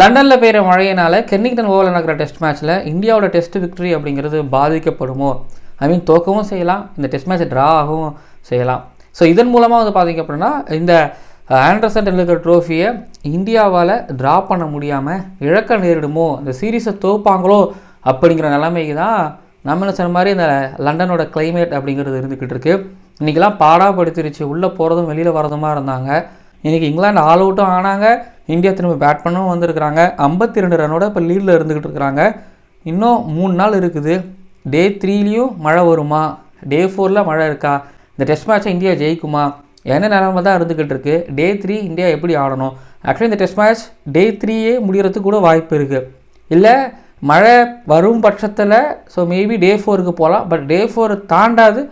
லண்டனில் பெய்கிற மழையினால் கென்னிங்டன் ஓவரில் நடக்கிற டெஸ்ட் மேட்ச்சில் இந்தியாவோட டெஸ்ட் விக்டரி அப்படிங்கிறது பாதிக்கப்படுமோ? ஐ மீன் தோக்கவும் செய்யலாம் இந்த டெஸ்ட் மேட்ச் ட்ரா ஆகவும் செய்யலாம். ஸோ இதன் மூலமாக வந்து பார்த்திங்க அப்படின்னா இந்த ஆண்டர்சன் இருக்கிற ட்ரோஃபியை இந்தியாவால் ட்ரா பண்ண முடியாமல் இழக்க நேரிடுமோ? இந்த சீரீஸை தோப்பாங்களோ? அப்படிங்கிற நிலைமைக்கு தான் நம்ம சொன்ன மாதிரி இந்த லண்டனோட கிளைமேட் அப்படிங்கிறது இருந்துக்கிட்டு இருக்குது இன்றைக்கெல்லாம் பாடாப்படுத்திருச்சு உள்ளே போகிறதும் வெளியில் வரதுமாக இருந்தாங்க. இன்றைக்கி இங்கிலாந்து ஆல் அவுட்டும் ஆனாங்க. இந்தியா திரும்ப பேட் பண்ணவும் வந்திருக்கிறாங்க. ஐம்பத்தி ரெண்டு ரனோட இப்போ லீடில் இருந்துக்கிட்டு இருக்கிறாங்க. இன்னும் மூணு நாள் இருக்குது. டே த்ரீலேயும் மழை வருமா? டே ஃபோரில் மழை இருக்கா? இந்த டெஸ்ட் மேட்ச்சை இந்தியா ஜெயிக்குமா? என்ன நிலமை தான் இருந்துக்கிட்டு இருக்குது டே த்ரீ இந்தியா எப்படி ஆடணும்? ஆக்சுவலி இந்த டெஸ்ட் மேட்ச் டே த்ரீயே முடிகிறதுக்கு கூட வாய்ப்பு இருக்குது இல்லை மழை வரும் பட்சத்தில் ஸோ மேபி டே ஃபோருக்கு போகலாம் பட் டே ஃபோர் தாண்டாது.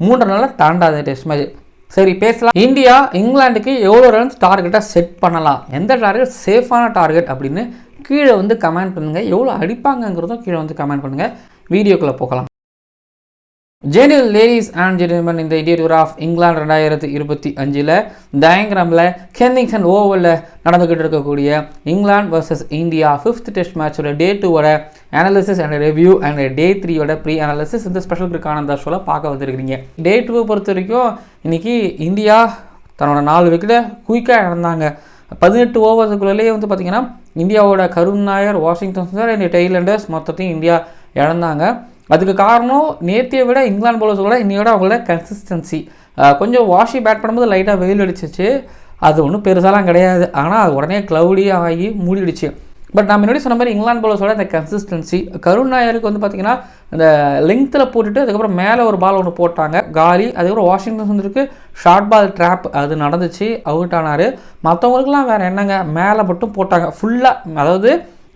மூன்று நாளில் தாண்டாது டெஸ்ட் மேட்ச் சரி பேசலாம். இந்தியா இங்கிலாந்துக்கு எவ்வளோ ரன்ஸ் டார்கெட்டாக செட் பண்ணலாம்? எந்த டார்கெட் சேஃபான டார்கெட் அப்படின்னு கீழே வந்து கமெண்ட் பண்ணுங்கள் எவ்வளோ அடிப்பாங்கங்கிறதும் கீழே வந்து கமெண்ட் பண்ணுங்கள் வீடியோக்குள்ளே போகலாம். ஜெனியல் லேடிஸ் அண்ட் ஜென்டில்மன் இந்த இண்டியர் ஆஃப் இங்கிலாந்து ரெண்டாயிரத்தி இருபத்தி அஞ்சில் டயங்கிராமில் கென்னிங்டன் ஓவரில் நடந்துக்கிட்டு இருக்கக்கூடிய England versus India fifth test மேட்சோட டே டூவோட analysis and review and day த்ரீயோட ப்ரீ அனாலிசிஸ் இந்த ஸ்பெஷல் கிரிக் ஷோவில் பார்க்க வந்திருக்கிறீங்க. டே டூவை பொறுத்த வரைக்கும் இன்றைக்கி இந்தியா தன்னோட நாலு விக்கெட்டை குயிக்காக இழந்தாங்க பதினெட்டு ஓவர்ஸுக்குள்ளேயே வந்து பார்த்திங்கன்னா இந்தியாவோட Karun Nair Washington Sundar and tailenders மொத்தத்தையும் இந்தியா இழந்தாங்க. அதுக்கு காரணம் நேற்றைய விட இங்கிலாந்து பவுலர்ஸ் கூட இன்னையோட அவங்களோட கன்சிஸ்டன்சி கொஞ்சம் வாஷி பேட் பண்ணும்போது லைட்டாக வெயில் அடிச்சிச்சு. அது ஒன்றும் பெருசாலாம் கிடையாது. ஆனால் அது உடனே க்ளவுடியாக ஆகி மூடிடுச்சு. பட் நான் முன்னாடி சொன்ன மாதிரி இங்கிலாந்து பவுலர்ஸோட இந்த கன்சிஸ்டன்சி கருண் நாயருக்கு வந்து பார்த்திங்கன்னா இந்த லெங்த்தில் போட்டுட்டு அதுக்கப்புறம் மேலே ஒரு பால் ஒன்று போட்டாங்க. காலி அதுக்கப்புறம் வாஷிங்டன் வந்துருக்கு. ஷார்ட் பால் ட்ராப் அது நடந்துச்சு. அவுட் ஆனார். மற்றவங்களுக்குலாம் வேறு என்னங்க? மேலே மட்டும் போட்டாங்க. ஃபுல்லாக அதாவது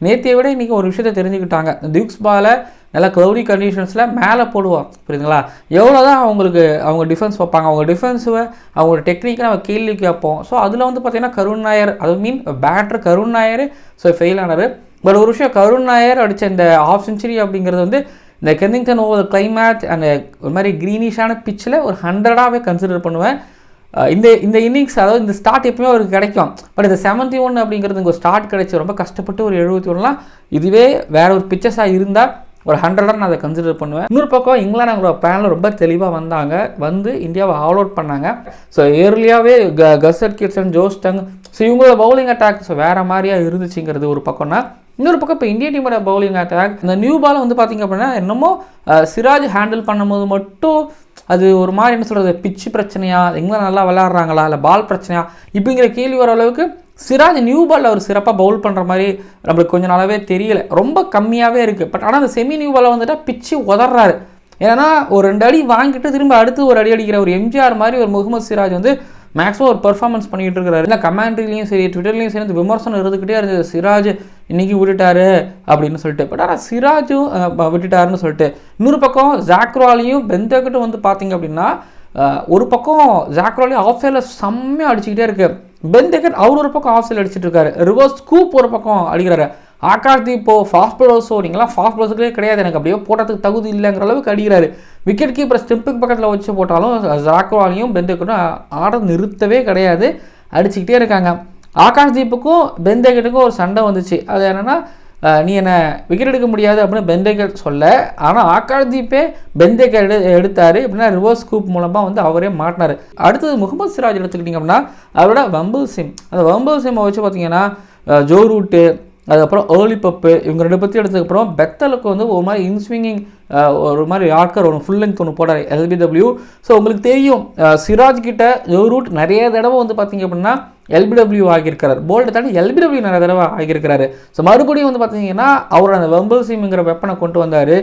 நேத்தியை விட இன்றைக்கி ஒரு விஷயத்தை தெரிஞ்சுக்கிட்டாங்க. டியூக்ஸ் பாலை நல்லா க்ளௌடி கண்டிஷன்ஸில் மேலே போடுவோம் புரியுதுங்களா? எவ்வளோ தான் அவங்களுக்கு அவங்க டிஃபென்ஸ் வைப்பாங்க. அவங்க டிஃபென்ஸுவை அவங்களோட டெக்னிக்கை நம்ம கேள்வி கேட்போம். ஸோ அதில் வந்து பார்த்திங்கன்னா கருண் நாயர் அது mean batter Karun Nair. So fail ஆனார். பட் ஒரு விஷயம் கருண் நாயர் அடித்த இந்த ஆஃப் செஞ்சுரி அப்படிங்கிறது வந்து இந்த கெந்திங்டன் ஓவர் கிளைமேட் அந்த ஒரு மாதிரி க்ரீனிஷான பிச்சில் ஒரு ஹண்ட்ரடாகவே கன்சிடர் பண்ணுவேன். இந்த இந்த இன்னிங்ஸ் அதாவது இந்த ஸ்டார்ட் எப்பவுமே அவருக்கு கிடைக்கும். பட் இந்த செவன்ட்டி ஒன் அப்படிங்கிறது இங்கே ஸ்டார்ட் கிடைச்சி ரொம்ப கஷ்டப்பட்டு ஒரு எழுபத்தி ஒன்றுலாம் இதுவே வேற ஒரு பிக்சர்ஸாக இருந்தால் ஒரு ஹண்ட்ரடாக நான் அதை கன்சிடர் பண்ணுவேன். இன்னொரு பக்கம் இங்கிலாந்து அவங்களோட பேனில் ரொம்ப தெளிவாக வந்தாங்க. வந்து இந்தியாவை ஆல் அவுட் பண்ணாங்க. ஸோ ஏர்லியாகவே க கசட் கிட்சன் ஜோஸ்டங் ஸோ இவங்களோட பவுலிங் அட்டாக் ஸோ வேறு மாதிரியாக இருந்துச்சுங்கிறது ஒரு பக்கம்னா இன்னொரு பக்கம் இப்போ இந்தியன் டீமோட பவுலிங் அட்டாக் இந்த நியூ பால் வந்து பார்த்திங்க அப்படின்னா என்னமோ சிராஜ் ஹேண்டில் பண்ணும்போது மட்டும் அது ஒரு மாதிரி என்ன சொல்கிறது பிச்சு பிரச்சனையா இங்கிலாந்து நல்லா விளையாடுறாங்களா இல்லை பால் பிரச்சனையா? இப்படிங்கிற கேள்வி வர அளவுக்கு சிராஜ் நியூ பால் அவர் சிறப்பாக பவுல் பண்ணுற மாதிரி நம்மளுக்கு கொஞ்சம் நாளாவே தெரியல. ரொம்ப கம்மியாகவே இருக்குது பட் ஆனால் அந்த செமி நியூ பாலை வந்துட்டால் பிச்சு உதறாரு ஏன்னா ஒரு ரெண்டு அடி வாங்கிட்டு திரும்ப அடுத்து ஒரு அடி அடிக்கிற ஒரு எம்ஜிஆர் மாதிரி ஒரு முகமது சிராஜ் வந்து மேக்ஸிமம் ஒரு பெர்ஃபார்மன்ஸ் பண்ணிகிட்டு இருக்காரு. இல்லை கமெண்ட்ரிலையும் சரி ட்விட்டர்லையும் சரி விமர்சனம் இருந்துக்கிட்டே இருந்தது. சிராஜ் இன்னைக்கு விட்டுட்டாரு அப்படின்னு சொல்லிட்டு. பட் ஆனால் சிராஜும் விட்டுட்டாருன்னு சொல்லிட்டு. இன்னொரு பக்கம் ஜாக்ரோலையும் பெந்தகட்டும் வந்து பார்த்தீங்க அப்படின்னா ஒரு பக்கம் ஜாக்ரோலி ஆஃப் சைடில் செம்மையாக அடிச்சுக்கிட்டே இருக்கு. பெந்தகட் அவர் ஒரு பக்கம் ஆஃப் சைடில் அடிச்சிட்டு இருக்காரு. ரிவர்ஸ் ஸ்கூப் ஒரு பக்கம் அடிக்கிறாரு. ஆகாஷ் இப்போ ஃபாஸ்ட் பவுலர்ஸோ சொன்னீங்களா ஃபாஸ்ட் பவுலர்ஸுக்கே கிடையாது. எனக்கு அப்படியே போட்டதுக்கு தகுதி இல்லைங்கிற அளவுக்கு அடிக்கிறாரு. விக்கெட் கீப்பர் ஸ்டெம்புக்கு பக்கத்தில் வச்சு போட்டாலும் ஜாக்வாலையும் பெந்தகட்டும் ஆட நிறுத்தவே கிடையாது. அடிச்சுக்கிட்டே இருக்காங்க. ஆகாஷ் தீப்புக்கும் ஒரு சண்டை வந்துச்சு. அது என்னென்னா நீ என்னை விக்கெட் எடுக்க முடியாது அப்படின்னு பெந்தேக்கட் சொல்ல. ஆனால் ஆகாஷ்தீப்பே பெந்தேகர் எடு எடுத்தார். அப்படின்னா ரிவர்ஸ் கூப் மூலமாக வந்து அவரே மாட்டினார். அடுத்தது முகமது சிராஜ் எடுத்துக்கிட்டிங்க அப்படின்னா அவரோட வம்பிள் சிம் அந்த வம்பிள் சிம்மை வச்சு பார்த்தீங்கன்னா ஜோ ரூட்டு அதுக்கப்புறம் ஏர்லி பப்பு இவங்க ரெண்டு பற்றி எடுத்ததுக்கப்புறம் பெத்தலுக்கு வந்து ஒரு மாதிரி இன்ஸ்விங்கிங் ஒரு மாதிரி யார்க்கர் ஒன்று ஃபுல் லென்த் ஒன்று போடார் எல்பிடபிள்யூ ஸோ உங்களுக்கு தெரியும் சிராஜ் கிட்ட ரூட் நிறைய தடவை வந்து பார்த்தீங்க அப்படின்னா எல்பிடபிள்யூ ஆகியிருக்கிறார். போல்டு தாண்டி எல்பிடபிள்யூ நிறைய தடவை ஆகியிருக்கிறாரு. ஸோ மறுபடியும் வந்து பார்த்தீங்கன்னா அவர் அந்த வெம்பல் சீம்ங்கிற வெப்பனை கொண்டு வந்தார்.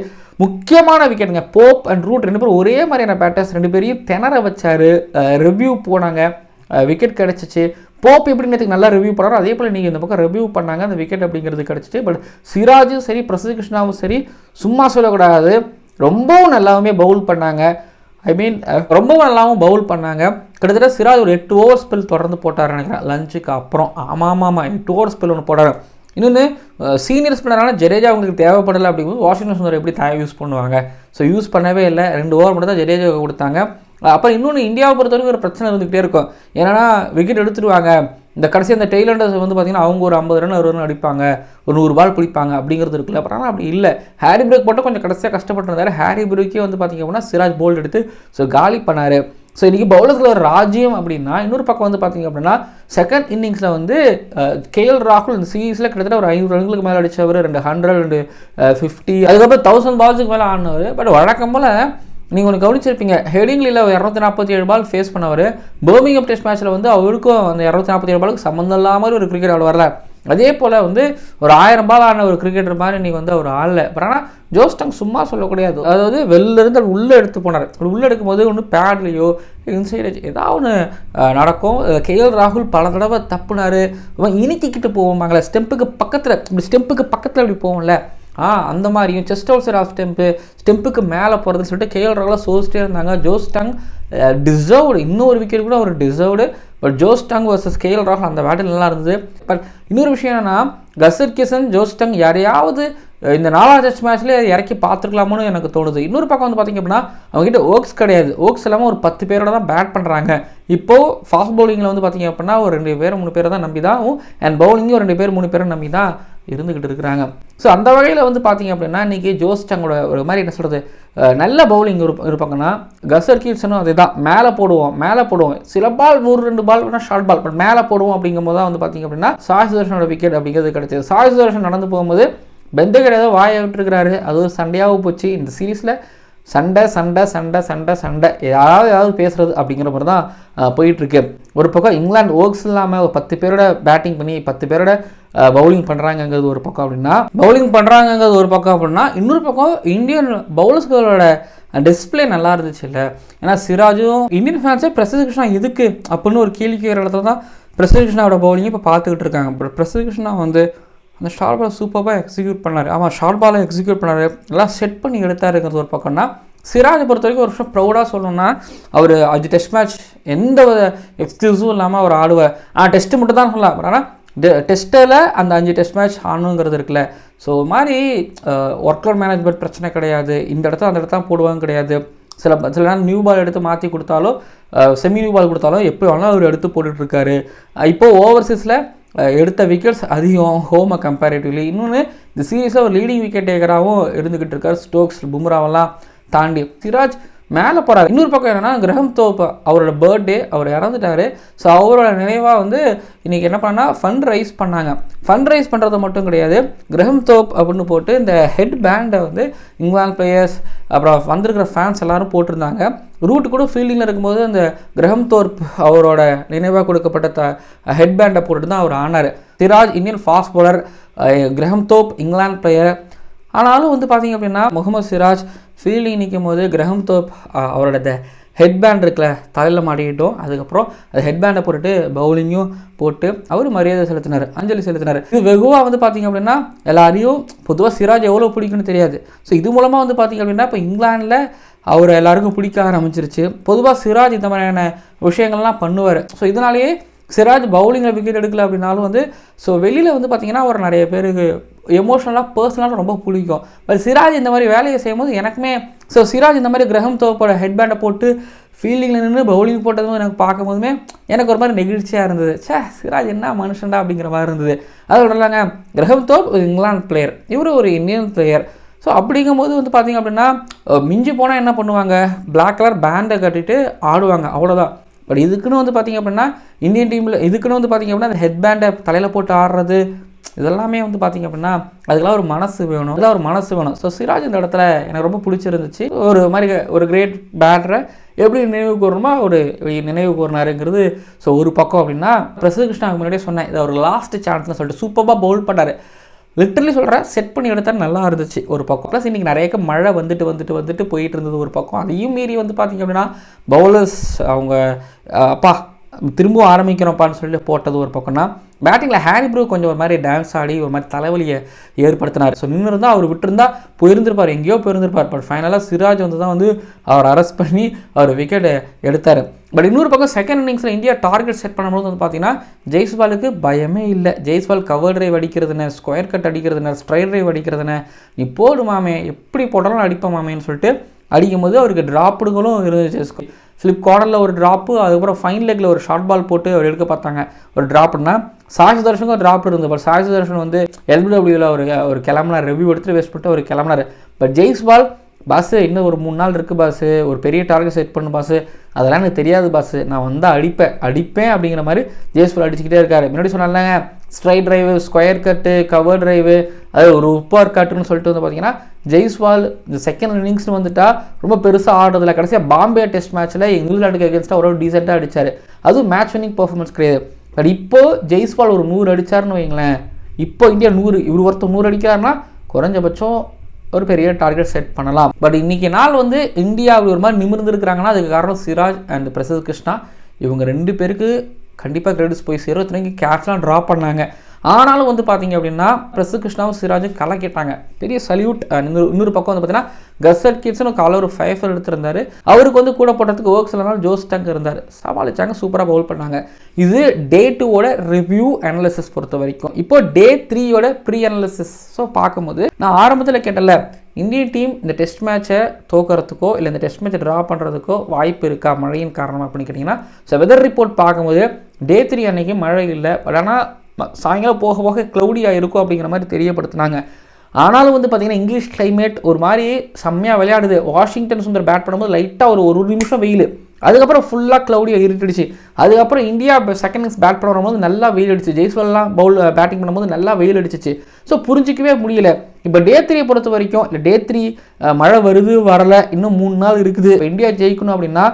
முக்கியமான விக்கெட்டுங்க போப் அண்ட் ரூட் ரெண்டு பேரும் ஒரே மாதிரியான பேட்டர்ஸ் ரெண்டு பேரையும் திணற வச்சார். ரிவ்யூ போனாங்க. விக்கெட் கிடச்சிச்சு. போப் எப்படி நேற்றுக்கு நல்லா ரிவ்யூ பண்ணாரோ அதே போல் நீங்கள் இந்த பக்கம் ரிவ்யூ பண்ணாங்க அந்த விக்கெட் அப்படிங்கிறது கிடச்சிச்சு. பட் சிராஜும் சரி பிரசித் கிருஷ்ணாவும் சரி சும்மா சொல்லக்கூடாது. ரொம்பவும் நல்லாவுமே பவுல் பண்ணாங்க. ஐ மீன் ரொம்பவும் நல்லாவும் பவுல் பண்ணாங்க. கிட்டத்தட்ட சிராஜ் ஒரு எட்டு ஓவர் ஸ்பெல் தொடர்ந்து போட்டார் நினைக்கிறேன். லஞ்சுக்கு அப்புறம். ஆமாம் ஆமாம் ஆமாம் எட்டு ஓவர் ஸ்பெல் ஒன்று போட்டார். இன்னொன்று சீனியர் ஸ்பின்னரான ஜடேஜா அவங்களுக்கு தேவைப்படலை அப்படிங்கும்போது வாஷிங்டன் சுந்தர் எப்படி தயா யூஸ் பண்ணுவாங்க? ஸோ யூஸ் பண்ணவே இல்லை. ரெண்டு ஓவர் மட்டும் தான் ஜடேஜாவுக்கு கொடுத்தாங்க. அப்புறம் இன்னொன்று இந்தியாவை பொறுத்தவரைக்கும் ஒரு பிரச்சனை இருந்துகிட்டே இருக்கும். ஏன்னா விக்கெட் எடுத்துருவாங்க இந்த கடைசி அந்த டெய்லண்டர்ஸ் வந்து பார்த்தீங்கன்னா அவங்க ஒரு ஐம்பது ரன் அறுபது ரன் அடிப்பாங்க. ஒரு நூறு பால் பிடிப்பாங்க அப்படிங்கிறது இருக்குல்ல. அப்புறம் ஆனால் அப்படி இல்லை. ஹாரி பிரேக் போட்டால் கொஞ்சம் கடைசியாக கஷ்டப்பட்டிருந்தாரு. ஹாரி பிரேக்கே வந்து பார்த்தீங்க அப்படின்னா சிராஜ் போல்ட் எடுத்து ஸோ காலி பண்ணார். ஸோ இன்றைக்கி பவுலர்ஸில் ஒரு ராஜ்யம் அப்படின்னா இன்னொரு பக்கம் வந்து பார்த்திங்க அப்படின்னா செகண்ட் இன்னிங்ஸில் வந்து கேஎல் ராகுல் இந்த சீரீஸில் கிட்டத்தட்ட ஒரு ஐநூறு ரன்களுக்கு மேலே அடித்தவர் ரெண்டு ஹண்ட்ரட் ரெண்டு ஃபிஃப்டி அதுக்கப்புறம் தௌசண்ட் பால்ஸுக்கு மேலே ஆடினவர். பட் வழக்கம் போல் நீங்கள் ஒன்று கவனிச்சிருப்பீங்க. ஹெடிங்லியில் இரநூத்தி நாற்பத்தி ஏழு பால் ஃபேஸ் பண்ணவர் பர்மிங்ஹம் டெஸ்ட் மேட்ச்சில் வந்து அவருக்கும் அந்த இரநூத்தி நாற்பத்தி ஏழு பாலுக்கு சம்மந்தம் இல்லாமல் ஒரு கிரிக்கெட் ஆள் வரல. அதே போல் வந்து ஒரு ஆயிரம் பால் ஆன ஒரு கிரிக்கெட்டர் மாதிரி இன்றைக்கி வந்து அவர் ஆடல. பட் ஆனால் ஜோஸ்டங் சும்மா சொல்லக்கூடாது அதாவது வெளிலேருந்து அவர் உள்ளே எடுத்து போனார். அப்படி உள்ளே எடுக்கும்போது ஒன்று பேட்லேயோ இன்சைடு ஏதாவது ஒன்று நடக்கும். கேஎல் ராகுல் பல தடவை தப்புனார். இனிக்கிக்கிட்டு போவோமாங்களே ஸ்டெம்புக்கு பக்கத்தில் இப்படி ஸ்டெம்புக்கு பக்கத்தில் இப்படி போவோம்ல. ஆ அந்த மாதிரியும் செஸ்ட் ஹவுசர் ஆஃப் ஸ்டெம்பு ஸ்டெம்புக்கு மேலே போகிறதுன்னு சொல்லிட்டு கேஎல் ராகுலாக சோசிச்சிட்டே இருந்தாங்க. ஜோஸ்டங் டிசர்வ்டு இன்னொரு விக்கெட் கூட ஒரு deserved but Josh Tongue versus KL ராகுல் அந்த பேட்டில் நல்லா இருந்தது. பட் இன்னொரு விஷயம் என்னென்னா கசர் கிசன் ஜோஸ்டங் யாரையாவது இந்த நாலாவது டெஸ்ட் மேட்ச்லேயே இறக்கி பார்த்துருக்கலாமோன்னு எனக்கு தோணுது. இன்னொரு பக்கம் வந்து பார்த்திங்க அப்படின்னா அவங்ககிட்ட ஓக்ஸ் கிடையாது. ஓக்ஸ் இல்லாமல் ஒரு பத்து பேரோட தான் பேட் பண்ணுறாங்க இப்போது ஃபாஸ்ட் பவுலிங்கில் வந்து பார்த்திங்க அப்படின்னா ஒரு ரெண்டு பேர் மூணு பேரை தான் நம்பி தான் அண்ட் பவுலிங்கும் ரெண்டு பேர் மூணு பேரை நம்பி தான் இருந்துக்கிட்டு இருக்கிறாங்க. ஸோ அந்த வகையில் வந்து பார்த்தீங்க அப்படின்னா இன்றைக்கி ஜோஸ் டங்கோட ஒரு மாதிரி என்ன சொல்கிறது நல்ல பவுலிங் இருப்பாங்கன்னா கசர் கீட்ஸனும் அதே தான் மேலே போடுவோம் மேலே போடுவோம். சில பால் ஒரு ரெண்டு பால் வேணால் ஷார்ட் பால் பட் மேலே போடுவோம் அப்படிங்கும் போது தான் வந்து பார்த்திங்க அப்படின்னா சாய் சுதர்ஷனோட விக்கெட் அப்படிங்கிறது கிடைச்சது சாய் சுதர்ஷன் நடந்து போகும்போது பெந்தகடை ஏதோ வாயை விட்டுருக்கிறாரு. அது ஒரு சண்டையாகவும் போச்சு. இந்த சீரீஸில் சண்டை சண்டை சண்டை சண்டை சண்டை. யாராவது ஏதாவது பேசுகிறது அப்படிங்கிற மாதிரி தான் போயிட்டுருக்கு. ஒரு பக்கம் இங்கிலாந்து ஓக்ஸ் இல்லாமல் ஒரு பத்து பேரோட பேட்டிங் பண்ணி பத்து பேரோட பவுலிங் பண்ணுறாங்கங்கிறது ஒரு பக்கம் அப்படின்னா பவுலிங் பண்ணுறாங்கங்கிறது ஒரு பக்கம் அப்படின்னா இன்னொரு பக்கம் இந்தியன் பவுலர்ஸ்களோட டிஸ்பிளே நல்லா இருந்துச்சு இல்லை. ஏன்னா சிராஜும் இந்தியன் ஃபேன்ஸே பிரசித் கிருஷ்ணா எதுக்கு? அப்படின்னு ஒரு கேள்வி கேட்குற இடத்துல தான் பிரசித் கிருஷ்ணாவோட பவுலிங் இப்போ பார்த்துக்கிட்டு இருக்காங்க. பட் பிரசித் கிருஷ்ணா வந்து அந்த ஷார்ட் பால் சூப்பராக எக்ஸிக்யூட் பண்ணார். ஆமாம் ஷார்ட் பாலை எக்ஸிக்யூட் பண்ணார். எல்லாம் செட் பண்ணி எடுத்தாருங்கிறது ஒரு பக்கம்னா சிராஜை பொறுத்த வரைக்கும் ஒரு வருஷம் ப்ரௌடாக சொல்லணும்னா அவர் அஞ்சு டெஸ்ட் மேட்ச் எந்த எக்ஸ்கியூஸும் இல்லாமல் அவர் ஆடுவார். ஆ டெஸ்ட்டு மட்டும் தான் சொல்லலாம் ஆனால் டெஸ்ட்டில் அந்த அஞ்சு டெஸ்ட் மேட்ச் ஆடணுங்கிறது இருக்குல்ல. ஸோ ஒரு மாதிரி ஒர்க் அவுட் மேனேஜ்மெண்ட் பிரச்சனை கிடையாது. இந்த இடத்துல அந்த இடத்துல போடுவாங்க கிடையாது. சில சில நேரம் நியூ பால் எடுத்து மாற்றி கொடுத்தாலும் செமி நியூ பால் கொடுத்தாலும் எப்படி வேணாலும் அவர் எடுத்து போட்டுட்ருக்காரு இப்போது ஓவர்சீஸில் எடுத்த விக்கெட்ஸ் அதிகம் ஹோமை கம்பேரிட்டிவ்லி இன்னொன்று இந்த சீரீஸாக ஒரு லீடிங் விக்கெட் டேக்கராகவும் இருந்துக்கிட்டு இருக்கார் ஸ்டோக்ஸ் பும்ராவெல்லாம் தாண்டி. சிராஜ் மேலே போகிறார் இன்னொரு பக்கம் என்னென்னா கிரகம் தோப்பு அவரோட பர்த்டே அவர் இறந்துட்டார். ஸோ அவரோட நினைவாக வந்து இன்றைக்கி என்ன பண்ணால் ஃபண்ட் ரைஸ் பண்ணாங்க. ஃபண்ட் ரைஸ் பண்ணுறது மட்டும் கிடையாது. கிரகம் தோப் அப்படின்னு போட்டு இந்த ஹெட் பேண்டை வந்து இங்கிலாந்து பிளேயர்ஸ் அப்புறம் வந்திருக்கிற ஃபேன்ஸ் எல்லோரும் போட்டிருந்தாங்க. ரூட் கூட ஃபீல்டிங்கில் இருக்கும்போது அந்த கிரகம் தோர்ப் அவரோட நினைவாக கொடுக்கப்பட்ட த ஹெட் பேண்டை போட்டுட்டு தான் அவர் ஆனார். சிராஜ் இந்தியன் ஃபாஸ்ட் போலர் கிரகம் தோப் இங்கிலாந்து பிளேயர் ஆனாலும் வந்து பார்த்திங்க அப்படின்னா முகமது சிராஜ் ஃபீல்டிங் நிற்கும் போது கிரகம் தோப் அவரோட த ஹெட் பேண்ட் இருக்குல்ல தலையில் மாட்டிக்கிட்டோம். அதுக்கப்புறம் அது ஹெட் பேண்டை போட்டுட்டு பவுலிங்கும் போட்டு அவர் மரியாதை செலுத்தினார் அஞ்சலி செலுத்தினார். இது வெகுவாக வந்து பார்த்திங்க அப்படின்னா எல்லாரையும் பொதுவாக சிராஜ் எவ்வளோ பிடிக்கும்னு தெரியாது. ஸோ இது மூலமாக வந்து பார்த்திங்க அப்படின்னா இப்போ இங்கிலாண்டில் அவர் எல்லாருக்கும் பிடிக்க ஆரம்பிச்சிருச்சு. பொதுவாக சிராஜ் இந்த மாதிரியான விஷயங்கள்லாம் பண்ணுவார். ஸோ இதனாலேயே சிராஜ் பவுலிங்கில் விக்கெட் எடுக்கல அப்படின்னாலும் வந்து ஸோ வெளியில் வந்து பார்த்திங்கன்னா அவர் நிறைய பேருக்கு எமோஷனலாக பர்சனலாக ரொம்ப பிடிக்கும் பட் சிராஜ் இந்த மாதிரி வேலையை செய்யும்போது எனக்குமே ஸோ சிராஜ் இந்த மாதிரி கிரகம் தோப்போட ஹெட் பேண்டை போட்டு ஃபீல்டிங்கில் நின்று பவுலிங் போட்டதும் எனக்கு பார்க்கும்போதுமே எனக்கு ஒரு மாதிரி நெகிழ்ச்சியாக இருந்தது. சே சிராஜ் என்ன மனுஷன்டா அப்படிங்கிற மாதிரி இருந்தது. அதை விடலாங்க கிரகம் தோப் இங்கிலாந்து பிளேயர் இவர் ஒரு இந்தியன் பிளேயர் ஸோ அப்படிங்கும்போது வந்து பார்த்திங்க அப்படின்னா மிஞ்சி போனால் என்ன பண்ணுவாங்க? பிளாக் கலர் பேண்டை கட்டிட்டு ஆடுவாங்க. அவ்வளோதான் பட் இதுக்குன்னு வந்து பார்த்திங்க அப்படின்னா இந்தியன் டீமில் இதுக்குன்னு வந்து பார்த்திங்க அப்படின்னா அந்த ஹெட் பேண்டை தலையில் போட்டு ஆடுறது இதெல்லாமே வந்து பார்த்திங்க அப்படின்னா அதுக்கெல்லாம் ஒரு மனசு வேணும். இதெல்லாம் ஒரு மனசு வேணும். ஸோ சிராஜ் இந்த இடத்துல எனக்கு ரொம்ப பிடிச்சிருந்துச்சு. ஒரு மாதிரி ஒரு கிரேட் பேட்டரை எப்படி நினைவு கூறணுமோ ஒரு நினைவு கூறினாருங்கிறது ஸோ ஒரு பக்கம் அப்படின்னா பிரசு கிருஷ்ணாவுக்கு முன்னாடியே சொன்னேன். இது ஒரு லாஸ்ட் சான்ஸ்னு சொல்லிட்டு சூப்பராக பவுல் பண்ணார். லிட்டரலி சொல்கிறேன் செட் பண்ணி எடுத்தால் நல்லா இருந்துச்சு ஒரு பக்கம். ப்ளஸ் இன்றைக்கி நிறைய மழை வந்துட்டு வந்துட்டு வந்துட்டு போயிட்டு இருந்தது ஒரு பக்கம். அதையும் மீறி வந்து பார்த்திங்க அப்படின்னா பவுலர்ஸ் அவங்க அப்பா திரும்பவும் ஆரம்பிக்கிறோம்ப்பான்னு சொல்லி போட்டது ஒரு பக்கம்னா பேட்டிங்கில் ஹாரி ப்ரூ கொஞ்சம் ஒரு மாதிரி டான்ஸ் ஆடி ஒரு மாதிரி தலைவலியை ஏற்படுத்தினார். ஸோ நின்று இருந்தால் அவர் விட்டுருந்தா போயிருந்திருப்பார் எங்கேயோ போயிருந்திருப்பார் பட் ஃபைனலாக சிராஜ் வந்து தான் வந்து அவர் அரெஸ்ட் பண்ணி அவர் விக்கெட் எடுத்தார். பட் இன்னொரு பக்கம் செகண்ட் இன்னிங்ஸில் இந்தியா டார்கெட் செட் பண்ணும்போது வந்து பார்த்தீங்கன்னா ஜெய்ஸ்வாலுக்கு பயமே இல்லை. ஜெய்ஸ்வால் கவர் ட்ரைவ் அடிக்கிறதுன ஸ்கொயர் கட் அடிக்கிறதுன ஸ்ட்ரைட் ட்ரைவ் அடிக்கிறதுன நீ போடு மாமே எப்படி போட்டாலும் அடிப்பேன் மாமேன்னு சொல்லிட்டு அடிக்கும்போது அவருக்கு ட்ராப்புடுகளும் இருந்துச்சு. ஸ்லிப் கார்னரில் ஒரு ட்ராப்பு அதுக்கப்புறம் ஃபைன் லெக்கில் ஒரு ஷார்ட் பால் போட்டு அவர் எடுக்க பார்த்தாங்க. ஒரு ட்ராப்னா சாய் சுதர்ஷனுக்கு ஒரு ட்ராப் இருந்தது. பட் சாய் தர்ஷன் வந்து எல்பிடபிள்யூவில் ஒரு ஒரு கிளம்புனார். ரிவ்யூ எடுத்துகிட்டு வேஸ்ட் பண்ணிட்டு ஒரு கிளம்புனார். பட் ஜெய்ஸ்வால் பாஸு இன்னும் ஒரு மூணு நாள் இருக்குது பாஸு ஒரு பெரிய டார்கெட் செட் பண்ணு பாஸு அதெல்லாம் எனக்கு தெரியாது பாஸு நான் வந்து அடிப்பேன். அடிப்பேன் அப்படிங்கிற மாதிரி ஜெய்ஸ்வால் அடிச்சுக்கிட்டே இருக்காரு. முன்னாடி சொன்னாங்க straight drive square cut cover drive அது ஒரு உப்பார் கட்டுன்னு சொல்லிட்டு வந்து பார்த்தீங்கன்னா ஜெய்ஸ்வால் இந்த செகண்ட் இன்னிங்ஸ்னு வந்துட்டா ரொம்ப பெருசாக ஆடுறதில்ல. கடைசியாக பாம்பே டெஸ்ட் மேட்ச்சில் இங்கிலாந்துக்கு அகேன்ஸ்டாக ஒரு டீசெண்டாக அடிச்சார். அதுவும் மேட்ச் வின்னிங் பர்ஃபார்மன்ஸ் கிடையாது. பட் இப்போது ஜெய்ஸ்வால் ஒரு நூறு அடிச்சாருன்னு வைங்களேன். இப்போ இந்தியா நூறு இவர் ஒருத்தர் நூறு அடிக்கிறாருன்னா குறைஞ்சபட்சம் ஒரு பெரிய டார்கெட் செட் பண்ணலாம். பட் இன்னைக்கு நாள் வந்து இந்தியாவில் ஒரு மாதிரி நிமிர்ந்துருக்குறாங்கன்னா அதுக்கு காரணம் சிராஜ் அண்ட் பிரசாத் கிருஷ்ணா. இவங்க ரெண்டு பேருக்கு கண்டிப்பாக கிரெடிட்ஸ் போய் சேரும். இத்தனைக்கு கேட்ச்லாம் ட்ரா பண்ணாங்க. ஆனாலும் வந்து பார்த்தீங்க அப்படின்னா பிரசு கிருஷ்ணாவும் சிராஜும் கலக்கிட்டாங்க. பெரிய சல்யூட் இன்னொரு இன்னொரு பக்கம் வந்து பார்த்தீங்கன்னா கசட் கிட்ஸ்னு கால ஒரு ஃபைஃபர் எடுத்திருந்தார். அவருக்கு வந்து கூட போட்டதுக்கு ஓக்ஸ் இல்லைனாலும் ஜோஸ் டங்க் இருந்தார். சமாளிச்சாங்க சூப்பராக பவுல் பண்ணாங்க. இது டே டூவோட ரிவ்யூ அனாலிசிஸ் பொறுத்த வரைக்கும். இப்போ டே த்ரீயோட ப்ரீ அனாலிசிஸ் ஸோ பார்க்கும்போது நான் ஆரம்பத்தில் கேட்டல இந்தியன் டீம் இந்த டெஸ்ட் மேட்சை தோக்கிறதுக்கோ இல்லை இந்த டெஸ்ட் மேட்சை ட்ரா பண்ணுறதுக்கோ வாய்ப்பு இருக்கா? மழையின் காரணமாக அப்படின்னு கேட்டிங்கன்னா ஸோ வெதர் ரிப்போர்ட் பார்க்கும்போது டே த்ரீ அன்னைக்கு மழை இல்லை. பட் ஆனால் சாயங்காலம் போக போக க்ளௌடியாக இருக்கும் அப்படிங்கிற மாதிரி தெரியப்படுத்துனாங்க. ஆனாலும் வந்து பார்த்தீங்கன்னா இங்கிலீஷ் கிளைமேட் ஒரு மாதிரி செம்மையாக விளையாடுது. வாஷிங்டன் சுந்தர் பேட் பண்ணும்போது லைட்டாக ஒரு ஒரு நிமிஷம் வெயில். அதுக்கப்புறம் ஃபுல்லாக க்ளௌடியாக இருட்டுடுச்சு. அதுக்கப்புறம் இந்தியா செகண்ட் இன்னிங்ஸ் பேட் பண்ண வரும்போது நல்லா வெயில் அடிச்சு ஜெய்ஸ்வல்லாம் பவுல் பேட்டிங் பண்ணும்போது நல்லா வெயில் அடிச்சிச்சு. ஸோ புரிஞ்சிக்கவே முடியல. இப்போ டே த்ரீயை பொறுத்த வரைக்கும் இல்லை டே த்ரீ மழை வருது வரலை இன்னும் மூணு நாள் இருக்குது. இப்போ இந்தியா ஜெயிக்கணும் அப்படின்னா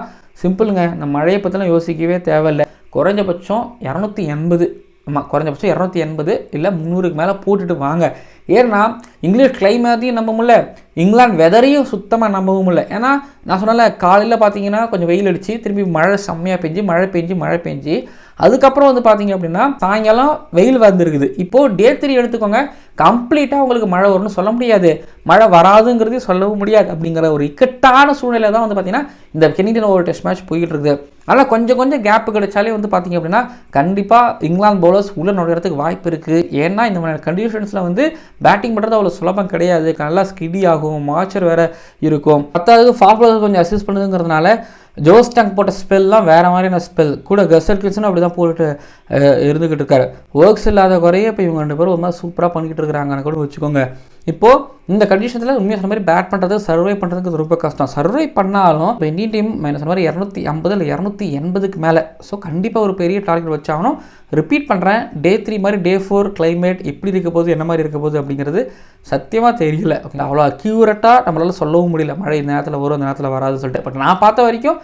சிம்பிளுங்க நம்ம மழையை பற்றிலாம் யோசிக்கவே தேவையில்லை. குறைஞ்சபட்சம் இரநூத்தி எண்பது. ஆமாம் குறைஞ்சபட்சம் இரநூத்தி எண்பது இல்லை முந்நூறுக்கு மேலே போட்டுட்டு வாங்க. ஏன்னா இங்கிலீஷ் கிளைமேட்டையும் நம்ப முடியல. இங்கிலாந்து வெதரையும் சுத்தமாக நம்பவும் இல்லை ஏன்னா நான் சொன்னால காலையில் பார்த்தீங்கன்னா கொஞ்சம் வெயில் அடித்து திரும்பி மழை செம்மையாக பெஞ்சு மழை பெஞ்சு மழை பெஞ்சு. அதுக்கப்புறம் வந்து பார்த்தீங்க அப்படின்னா சாயங்காலம் வெயில் வந்துருக்குது. இப்போது டே த்ரீ எடுத்துக்கோங்க கம்ப்ளீட்டாக உங்களுக்கு மழை வரும்னு சொல்ல முடியாது. மழை வராதுங்கிறதே சொல்லவும் முடியாது அப்படிங்கிற ஒரு இக்கட்டான சூழ்நிலை தான் வந்து பார்த்தீங்கன்னா இந்த கெனிடியன் ஓவர் டெஸ்ட் மேட்ச் போயிட்டு இருக்குது அதனால் கொஞ்சம் கொஞ்சம் கேப்பு கிடைச்சாலே வந்து பார்த்தீங்க அப்படின்னா கண்டிப்பாக இங்கிலாந்து பவுலர்ஸ் உள்ள நுழையிறதுக்கு வாய்ப்பு இருக்குது ஏன்னா இந்த மாதிரி கண்டிஷன்ஸில் வந்து பேட்டிங் பண்ணுறது அவ்வளோ சுலபம் கிடையாது. நல்லா ஸ்கிடி ஆகும் மாச்சர் வேறு இருக்கும். பத்தாவது ஃபாஸ்ட் கொஞ்சம் அசிஸ்ட் பண்ணுதுங்கிறதுனால ஜோஸ் டங் போட்ட ஸ்பெல்லாம் வேறு மாதிரியான ஸ்பெல். கூட கசர் அப்படி தான் போட்டுட்டு இருந்துக்கிட்டு இருக்காரு ஒர்க்ஸ் இல்லாத குறைய இப்போ இவங்க ரெண்டு பேரும் ஒரு மாதிரி சூப்பராக பண்ணிக்கிட்டு இருக்கிறாங்கன்னு கூட வச்சுக்கோங்க. இப்போது இந்த கண்டிஷனில் உண்மையாக சொன்ன மாதிரி பேட் பண்ணுறது சர்வை பண்ணுறதுக்கு ரொம்ப கஷ்டம். சர்வை பண்ணாலும் இப்போ இந்தியன் டீம் மைனஸ் சொன்ன மாதிரி இரநூத்தி ஐம்பது இல்லை இரநூத்தி எண்பதுக்கு மேலே. ஸோ கண்டிப்பாக ஒரு பெரிய டார்கெட் வச்சாகணும். ரிப்பீட் பண்ணுறேன் டே த்ரீ மாதிரி டே ஃபோர் கிளைமேட் எப்படி இருக்க போகுது என்ன மாதிரி இருக்க போகுது அப்படிங்கிறது சத்தியமாக தெரியல. ஓகே அவ்வளோ அக்யூரட்டாக நம்மளால் சொல்லவும் முடியல. மழை இந்த நேரத்தில் வரும் இந்த நேரத்தில் வராதுன்னு சொல்லிட்டு. பட் நான் பார்த்த வரைக்கும்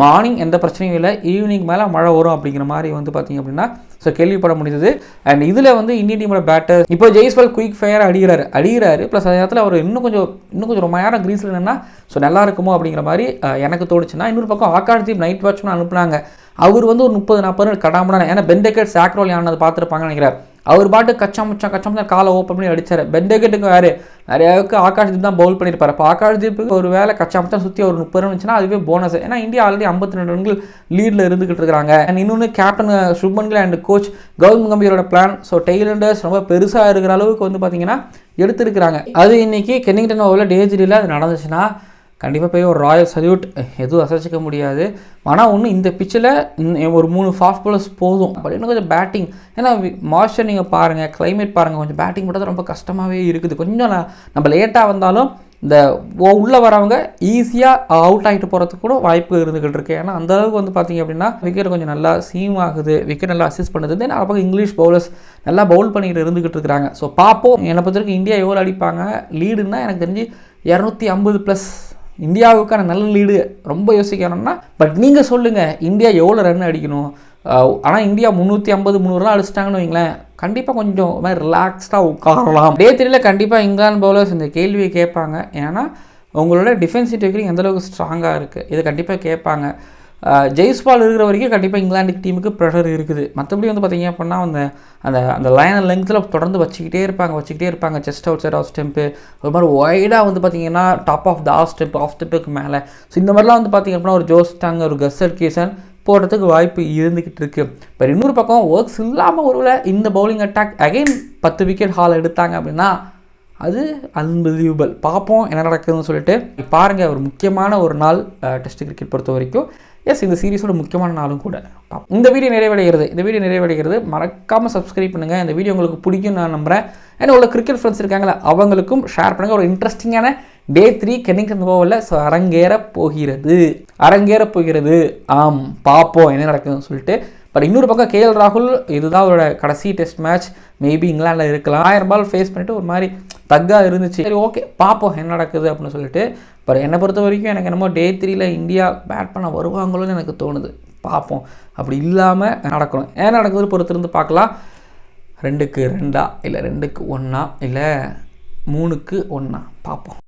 மார்னிங் எந்த பிரச்சனையும் இல்லை ஈவினிங் மேலே மழை வரும் அப்படிங்கிற மாதிரி வந்து பார்த்தீங்க அப்படின்னா ஸோ கேள்விப்பட முடியுது அண்ட் இதில் வந்து இந்தியன் டீமோட பேட்டர் இப்போ ஜெய்ஸ்வால் குயிக் ஃபயர் அடிக்கிறாரு. அடிக்கிறாரு ப்ளஸ் அந்த நேரத்தில் அவர் இன்னும் கொஞ்சம் இன்னும் கொஞ்சம் ரொம்ப நேரம் க்ரீஸில் நின்னா ஸோ நல்லா இருக்குமோ அப்படிங்கிற மாதிரி எனக்கு தோணுச்சுன்னா இன்னொரு பக்கம் ஆகாஷ் தீப் நைட் வாட்ச்மேன் அனுப்புனாங்க. அவர் வந்து ஒரு முப்பது நாற்பது நாள் கடாமடான ஏன்னா பெண்டெக்கெட் சாக்ரோல் ஆனது பார்த்துருப்பாங்கன்னு நினைக்கிறார். அவர் பாட்டு கச்சா முச்சா கச்சா முச்சா காலை ஓப்பன் பண்ணி அடித்தார் பெண்டெக்கெட்டுக்கு வேறு நிறையாவுக்கு ஆகாஷ் தீப் தான் பவுல் பண்ணியிருப்பார். இப்போ ஆகாஷ்தீப்புக்கு ஒரு வேலை கச்சா முச்சா சுற்றி ஒரு முப்பது ரன் இருந்துச்சுன்னா அதுவே போனஸ் ஏன்னா இந்தியா ஆல்ரெடி ஐம்பத்தி ரெண்டு ரன்கள் லீடில் இருந்துகிட்டு இருக்காங்க. அண்ட் இன்னொன்று captain Shubman Gill and coach Gautam கம்பீரோட plan so tailenders ரொம்ப பெருசாக இருக்கிற அளவுக்கு வந்து பார்த்தீங்கன்னா எடுத்திருக்கிறாங்க. அது இன்னைக்கு கென்னிங்டன் ஓவரில் டேஜிரியில் அது நடந்துச்சுன்னா கண்டிப்பாக போய் ஒரு ராயல் சல்யூட் எதுவும் அசைச்சிக்க முடியாது. ஆனால் ஒன்று இந்த பிச்சில் ஒரு மூணு ஃபாஸ்ட் பாலர்ஸ் போதும். பட் இன்னும் கொஞ்சம் பேட்டிங் ஏன்னா மாய்ச்சர் நீங்கள் பாருங்கள் கிளைமேட் பாருங்கள் கொஞ்சம் பேட்டிங் பண்ணுறது ரொம்ப கஷ்டமாகவே இருக்குது. கொஞ்சம் நம்ம லேட்டாக வந்தாலும் இந்த ஓ- உள்ளே வரவங்க ஈஸியாக அவுட் ஆகிட்டு போகிறதுக்கு கூட வாய்ப்பு இருந்துகிட்டு இருக்கு. ஏன்னா அந்த அளவுக்கு வந்து பார்த்தீங்க அப்படின்னா விக்கெட் கொஞ்சம் நல்லா சீம் ஆகுது விக்கெட் நல்லா அசிஸ்ட் பண்ணுது. தென் அப்போ இங்கிலீஷ் பவுலர்ஸ் நல்லா பவுல் பண்ணிட்டு இருந்துகிட்டு இருக்கிறாங்க ஸோ பார்ப்போம். என்னை பொறுத்த வரைக்கும் இந்தியா எவ்வளோ அடிப்பாங்க லீடுன்னா எனக்கு தெரிஞ்சு இரநூத்தி ஐம்பது ப்ளஸ் இந்தியாவுக்கான நல்ல லீடு ரொம்ப யோசிக்கணும்னா பட் நீங்கள் சொல்லுங்கள் இந்தியா எவ்வளோ ரன் அடிக்கணும்? ஆனால் இந்தியா முந்நூற்றி ஐம்பது முந்நூறுலாம் அடிச்சிட்டாங்கன்னு வைங்களேன் கண்டிப்பாக கொஞ்சம் மாதிரி ரிலாக்ஸ்டாக உட்காரலாம். டே த்ரீல கண்டிப்பாக இங்கிலாந்து பவுலர்ஸ் இந்த கேள்வியை கேட்பாங்க. ஏன்னா உங்களோட டிஃபென்ஸ் டெக்னிக் எந்தளவுக்கு ஸ்ட்ராங்காக இருக்குது இதை கண்டிப்பாக கேட்பாங்க. ஜெய்ஸ்பால் இருக்கிற வரைக்கும் கண்டிப்பாக இங்கிலாந்து டீமுக்கு ப்ரெஷர் இருக்குது. மற்றபடி வந்து பார்த்திங்க அப்படின்னா அந்த அந்த அந்த லைன் லெங்க்த்தில் தொடர்ந்து வச்சுக்கிட்டே இருப்பாங்க வச்சுக்கிட்டே இருப்பாங்க. Chest outside off stump ஒரு மாதிரி ஒய்டாக வந்து பார்த்திங்கன்னா top of the off stump off ஸ்டெப்புக்கு மேலே. ஸோ இந்த மாதிரிலாம் வந்து பார்த்திங்க அப்படின்னா ஒரு ஜோஸ் டாங் ஒரு கசல் கீசன் போடுறதுக்கு வாய்ப்பு இருந்துக்கிட்டு இருக்குது இப்போ இன்னொரு பக்கம் ஒர்க்ஸ் இல்லாமல் ஒருவேளை இந்த பவுலிங் அட்டாக் அகைன் பத்து விக்கெட் ஹால் எடுத்தாங்க அப்படின்னா அது அன்பிலீவபிள் பார்ப்போம் என்ன நடக்குதுன்னு சொல்லிட்டு. பாருங்கள் ஒரு முக்கியமான ஒரு நாள் டெஸ்ட் கிரிக்கெட் பொறுத்த வரைக்கும் எஸ் இந்த சீரிஸோட முக்கியமான நாளும் கூட. இந்த வீடியோ நிறைவடைகிறது. இந்த வீடியோ நிறைவடைகிறது. மறக்காமல் சப்ஸ்கிரைப் பண்ணுங்கள் இந்த வீடியோ உங்களுக்கு பிடிக்கும் நான் நம்புகிறேன் ஏன்னா உள்ள கிரிக்கெட் ஃப்ரெண்ட்ஸ் இருக்காங்களா? அவங்களுக்கும் ஷேர் பண்ணுங்கள் ஒரு இன்ட்ரெஸ்டிங்கான டே த்ரீ கென்னிங் ஓவரில் ஸோ அரங்கேற போகிறது. அரங்கேற போகிறது. ஆம் பார்ப்போம் என்ன நடக்குதுன்னு சொல்லிட்டு பட் இன்னொரு பக்கம் கேஎல் ராகுல் இதுதான் அவரோட கடைசி டெஸ்ட் மேட்ச் மேபி இங்கிலாண்டில் இருக்கலாம். ஆயிரம் பால் ஃபேஸ் பண்ணிட்டு ஒரு மாதிரி தக்காக இருந்துச்சு. சரி ஓகே பார்ப்போம் என்ன நடக்குது அப்படின்னு சொல்லிட்டு. பட் என்னை பொறுத்த வரைக்கும் எனக்கு என்னமோ டே த்ரீல இந்தியா பேட் பண்ண வருவாங்களோன்னு எனக்கு தோணுது. பார்ப்போம். அப்படி இல்லாமல் நடக்கணும். ஏன் நடக்குது பொறுத்திருந்து பார்க்கலாம். ரெண்டுக்கு ரெண்டா? இல்லை ரெண்டுக்கு ஒன்றா இல்லை மூணுக்கு ஒன்றா பார்ப்போம்.